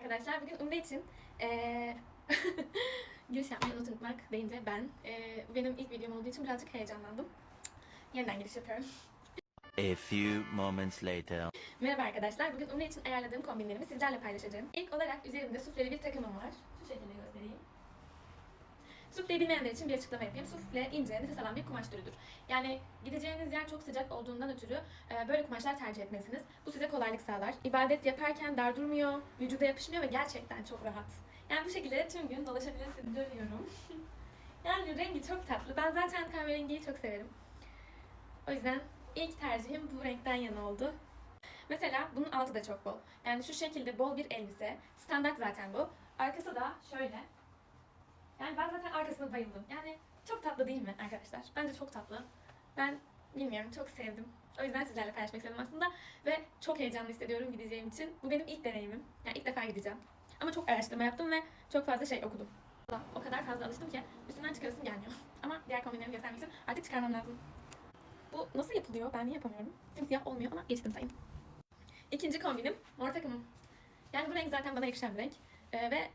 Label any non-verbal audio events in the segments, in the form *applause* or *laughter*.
arkadaşlar. Bugün Umre için eee *laughs* giriş yapmayı unutmak deyince ben. bu benim ilk videom olduğu için birazcık heyecanlandım. Yeniden giriş yapıyorum. A few moments later. Merhaba arkadaşlar. Bugün Umre için ayarladığım kombinlerimi sizlerle paylaşacağım. İlk olarak üzerimde sufleli bir takımım var. Şu şekilde göstereyim. Sufleyi bilmeyenler için bir açıklama yapayım. Sufle ince, nefes alan bir kumaş türüdür. Yani gideceğiniz yer çok sıcak olduğundan ötürü e, böyle kumaşlar tercih etmelisiniz. Bu size kolaylık sağlar. İbadet yaparken dar durmuyor, vücuda yapışmıyor ve gerçekten çok rahat. Yani bu şekilde tüm gün dolaşabilirsiniz. Dönüyorum. *laughs* yani rengi çok tatlı. Ben zaten kahverengiyi çok severim. O yüzden ilk tercihim bu renkten yana oldu. Mesela bunun altı da çok bol. Yani şu şekilde bol bir elbise. Standart zaten bu. Arkası da şöyle. Yani ben zaten arkasına bayıldım. Yani çok tatlı değil mi arkadaşlar? Bence çok tatlı. Ben bilmiyorum çok sevdim. O yüzden sizlerle paylaşmak istedim aslında. Ve çok heyecanlı hissediyorum gideceğim için. Bu benim ilk deneyimim. Yani ilk defa gideceğim. Ama çok araştırma yaptım ve çok fazla şey okudum. O kadar fazla alıştım ki üstünden çıkarasım gelmiyor. *laughs* Ama diğer kombinlerimi göstermek için artık çıkarmam lazım. Bu nasıl yapılıyor? Ben niye yapamıyorum? Simsiyah olmuyor ama geçtim sayın. İkinci kombinim mor takımım. Yani bu renk zaten bana yakışan bir renk. Ee, ve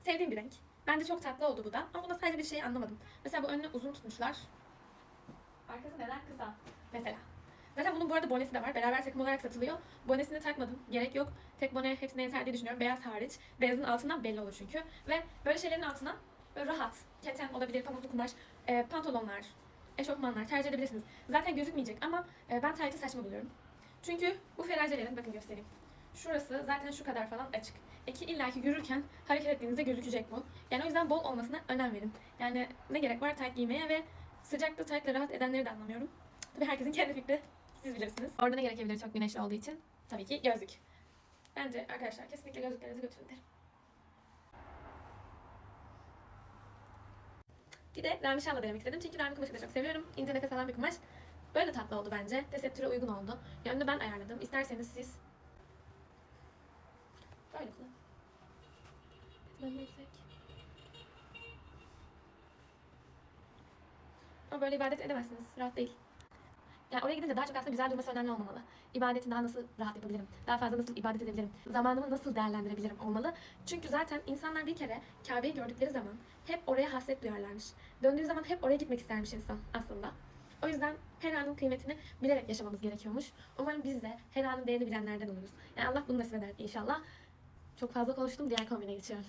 sevdiğim bir renk. Bence çok tatlı oldu bu da. Ama bunda sadece bir şey anlamadım. Mesela bu önünü uzun tutmuşlar. Arkası neden kısa? Mesela. Zaten bunun bu arada bonesi de var. Beraber takım olarak satılıyor. Bonesini takmadım. Gerek yok. Tek bone hepsine yeter diye düşünüyorum. Beyaz hariç. Beyazın altından belli olur çünkü. Ve böyle şeylerin altına böyle rahat. Keten olabilir, pamuklu kumaş, e, pantolonlar, eşofmanlar tercih edebilirsiniz. Zaten gözükmeyecek ama e, ben taytı saçma buluyorum. Çünkü bu feracelerin, bakın göstereyim. Şurası zaten şu kadar falan açık. Eki illaki yürürken hareket ettiğinizde gözükecek bu. Yani o yüzden bol olmasına önem verin. Yani ne gerek var tayt giymeye ve sıcakta taytla rahat edenleri de anlamıyorum. Tabii herkesin kendi fikri. Siz bilirsiniz. Orada ne gerekebilir çok güneşli olduğu için? Tabii ki gözlük. Bence arkadaşlar kesinlikle gözlüklerinizi götürün derim. Bir de Rami Şal'la denemek istedim. Çünkü Rami kumaşı da çok seviyorum. İnce nefes alan bir kumaş. Böyle de tatlı oldu bence. Tesettüre uygun oldu. Yönünü ben ayarladım. İsterseniz siz böyle kullan. Ben yüksek. Ama böyle ibadet edemezsiniz. Rahat değil. Yani oraya gidince daha çok aslında güzel durması önemli olmamalı. İbadeti daha nasıl rahat yapabilirim? Daha fazla nasıl ibadet edebilirim? Zamanımı nasıl değerlendirebilirim olmalı. Çünkü zaten insanlar bir kere Kabe'yi gördükleri zaman hep oraya hasret duyarlarmış. Döndüğü zaman hep oraya gitmek istermiş insan aslında. O yüzden her anın kıymetini bilerek yaşamamız gerekiyormuş. Umarım biz de her anın değerini bilenlerden oluruz. Yani Allah bunu nasip eder inşallah. Çok fazla konuştum. Diğer kombine geçiyorum.